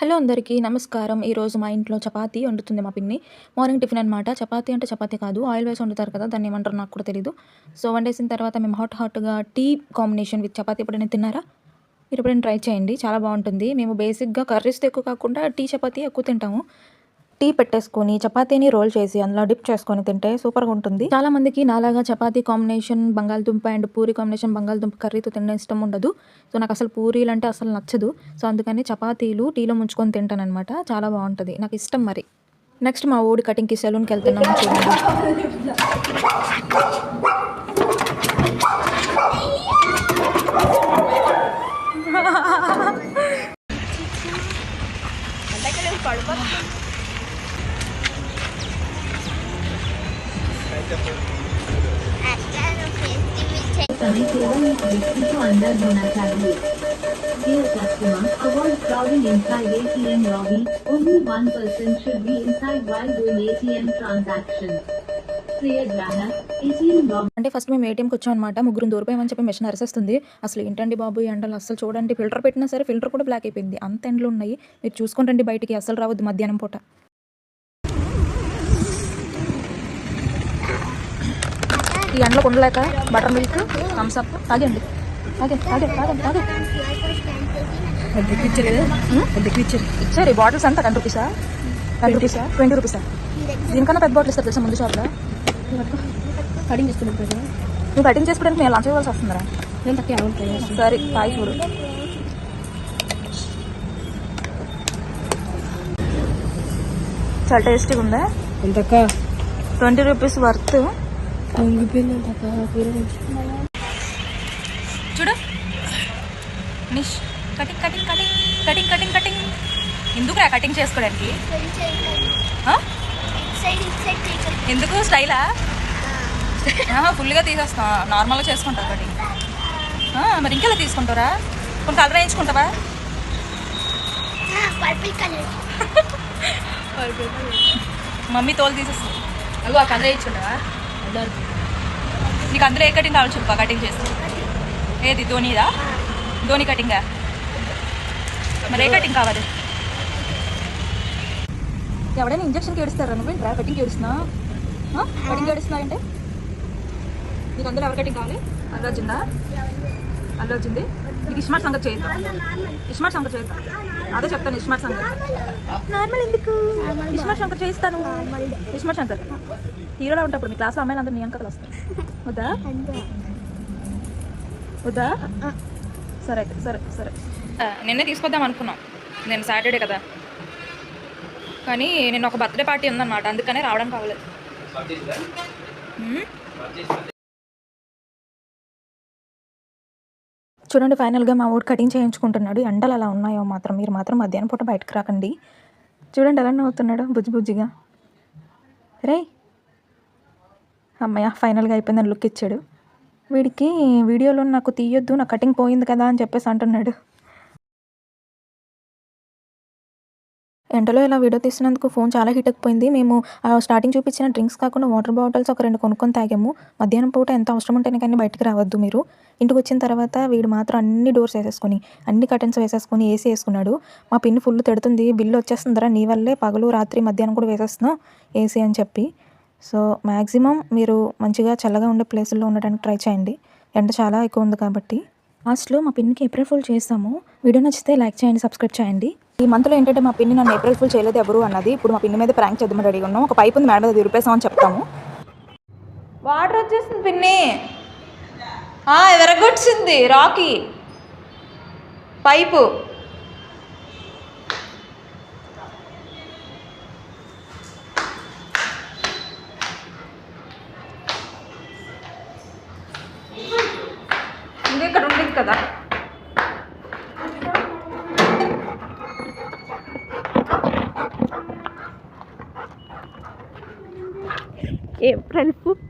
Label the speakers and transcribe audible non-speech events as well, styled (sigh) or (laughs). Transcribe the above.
Speaker 1: Hello అందరికీ నమస్కారం. ఈరోజు మా ఇంట్లో చపాతీ వండుతుంది మా పిన్ని. మార్నింగ్ టిఫిన్ అనమాట చపాతీ అంటే చపాతీ కాదు. ఆయిల్ వేసి వండుతారు కదా దాన్ని ఏమంటారు నాకు కూడా తెలీదు. సో వండేసిన తర్వాత మేము హాట్ హాట్గా టీ కాంబినేషన్ విత్ చపాతీ ఎప్పుడైనా తిన్నారా? మీరు ఎప్పుడైనా ట్రై చేయండి. చాలా బాగుంటుంది. మేము బేసిక్గా కర్రీస్తో ఎక్కువ కాకుండా టీ చపాతీ ఎక్కువ తింటాము. టీ పెట్టేసుకొని చపాతీని రోల్ చేసి అందులో డిప్ చేసుకొని తింటే సూపర్గా ఉంటుంది. చాలా మందికి నాలాగా చపాతీ కాంబినేషన్ బంగాళదుంప అండ్ పూరి కాంబినేషన్ బంగాళదుంప కర్రీతో తినడం ఇష్టం ఉండదు. సో నాకు అసలు పూరీలు అంటే అసలు నచ్చదు. సో అందుకని చపాతీలు టీలో ముంచుకొని తింటాను అనమాట చాలా బాగుంటుంది. నాకు ఇష్టం మరి. నెక్స్ట్ మా ఊడి కటింగ్కి సెలూన్కి వెళ్తున్నాము చూడండి.
Speaker 2: समय केवल एक व्यक्ति को अंदर होना चाहिए Dear customer, avoid crowding inside ATM lobby. Only one person should be inside while doing ATM transactions. Priya Grahak, ATM lobby.
Speaker 1: అంటే ఫస్ట్ మేము ఏటీఎంకి వచ్చాం అనమాట ముగ్గురు దూరిపోయామని చెప్పి మెషిన్ అరిసేస్తుంది అసలు ఏంటండి బాబు ఈ ఎండలు అసలు చూడండి ఫిల్టర్ పెట్టినా సరే ఫిల్టర్ కూడా బ్లాక్ అయిపోయింది అంత ఎండలు ఉన్నాయి మీరు చూసుకొని రండి బయటికి అసలు రావద్దు మధ్యాహ్నం పూట ఈ ఎండలో ఉండలేక బటర్ మిల్క్ థమ్స్ అప్ తాగండి తాగే తాగే తాగండి తాగే ఇచ్చారు. ఈ బాటిల్స్ అంతా టెన్ రూపీసా? టెన్ రూపీసా? ట్వంటీ రూపీసా? దీనికన్నా పెద్ద బాటిల్ ఇస్తారు తెలుసా ముందు షాప్లో?
Speaker 3: కటింగ్ చేసుకున్నాం కదా.
Speaker 1: నువ్వు కటింగ్ చేసుకోవడానికి మేము లంచ్ ఇవ్వాల్సి
Speaker 3: నేను తక్కువ ఉంటాయి
Speaker 1: సరే తాగి చూడు. చాలా టేస్టీగా ఉందా ట్వంటీ రూపీస్ వర్త్. చూడు. నిష్ cutting cutting cutting cutting cutting cutting ఎందుకు కటింగ్ చేసుకోవడానికి? ఎందుకు? స్టైలా ఫుల్గా తీసేస్తా. నార్మల్గా చేసుకుంటారు కటింగ్ మరి ఇంకెలా తీసుకుంటారా కొన్ని కలర్ వేయించుకుంటావా? (laughs) మమ్మీ తోలు తీసేస్తా అగో ఆ కలర్ వేయించుకుంటావా? నీకు అందులో ఏ కటింగ్ కావాలి చెప్పా కటింగ్ చేస్తా ఏది ధోనిదా? ధోని కటింగా మరి ఏ కటింగ్ కావాలి? ఎవడైనా ఇంజక్షన్కి ఏడుస్తారా నువ్వు? ఏంట్రా కటింగ్ ఏడుస్తున్నా? కటింగ్ ఏడుస్తున్నా అంటే? నీకు అందులో ఎవరి కటింగ్ కావాలి? అల్లు వచ్చిందా అల్లు వచ్చింది నీకు ఇస్మార్ట్ సంగతి చేద్దాం ఇస్మార్ట్ సంగతి చేద్దాం అదే చెప్తాను ఇస్మార్ట్ సంగతి నార్మల్ ఎందుకు? ఇస్మార్ట్ శంకర్ చేయిస్తాను. ఇస్మార్ట్ శంకర్. హీరోలో ఉంటాప్పుడు మీ క్లాస్లో అమ్మాయిలు అందరూ నీ అంకలు వస్తారు. వద్దా? వద్దా? సరే అయితే సరే సరే. నిన్నే తీసుకొద్దాం అనుకున్నాం. నేను సాటర్డే కదా. కానీ నేను ఒక బర్త్డే పార్టీ ఉందన్నమాట అందుకనే రావడం కావలేదు. చూడండి ఫైనల్గా మా ఊడు కటింగ్ చేయించుకుంటున్నాడు. ఎండలు అలా ఉన్నాయో మాత్రం మీరు మాత్రం మధ్యాహ్నం పూట బయటకు రాకండి. చూడండి ఎలా నవ్వుతున్నాడు బుజ్జి బుజ్జిగా. రే అమ్మయ్య ఫైనల్గా అయిపోయిందని లుక్ ఇచ్చాడు. వీడికి వీడియోలో నాకు తీయొద్దు నా కటింగ్ పోయింది కదా అని చెప్పేసి అంటున్నాడు. ఎండలో ఇలా వీడియో తీసినందుకు ఫోన్ చాలా హీట్ అయిపోయింది మేము ఆ స్టార్టింగ్ చూపించిన డ్రింక్స్ కాకుండా వాటర్ బాటిల్స్ ఒక రెండు కొనుక్కొని తాగాము. మధ్యాహ్నం పూట ఎంత అవసరం ఉంటేనే కానీ బయటకు రావద్దు మీరు. ఇంటికి వచ్చిన తర్వాత వీడు మాత్రం అన్ని డోర్స్ వేసేసుకొని అన్ని కర్టెన్స్ వేసేసుకొని ఏసీ వేసుకున్నాడు. మా పిన్ని ఫుల్ తిడుతుంది. బిల్లు వచ్చేస్తుందిరా నీ వల్లే. పగలు రాత్రి మధ్యాహ్నం కూడా వేసేస్తున్నాం ఏసీ అని చెప్పి. సో మ్యాక్సిమం మీరు మంచిగా చల్లగా ఉండే ప్లేసుల్లో ఉండడానికి ట్రై చేయండి. ఎండ చాలా ఎక్కువ ఉంది కాబట్టి. లాస్ట్లో మా పిన్నికి ఏప్రిల్ ఫుల్ చేస్తాము. వీడియో నచ్చితే లైక్ చేయండి సబ్స్క్రైబ్ చేయండి. ఈ మంత్లో ఏంటంటే మా పిన్ని నన్ను ఏప్రిల్ ఫుల్ చేయలేదు ఎవరు అన్నది. ఇప్పుడు మా పిన్ని మీద ప్రాంక్ చేద్దామని రెడీగా ఉన్నాం. ఒక పైప్ ఉంది మేడం మీద అని చెప్తాము. వాటర్ వచ్చేసింది పిన్ని. ఎరగొచ్చింది రాకీ. పైపు ఇది ఇక్కడ ఉండేది కదా. April full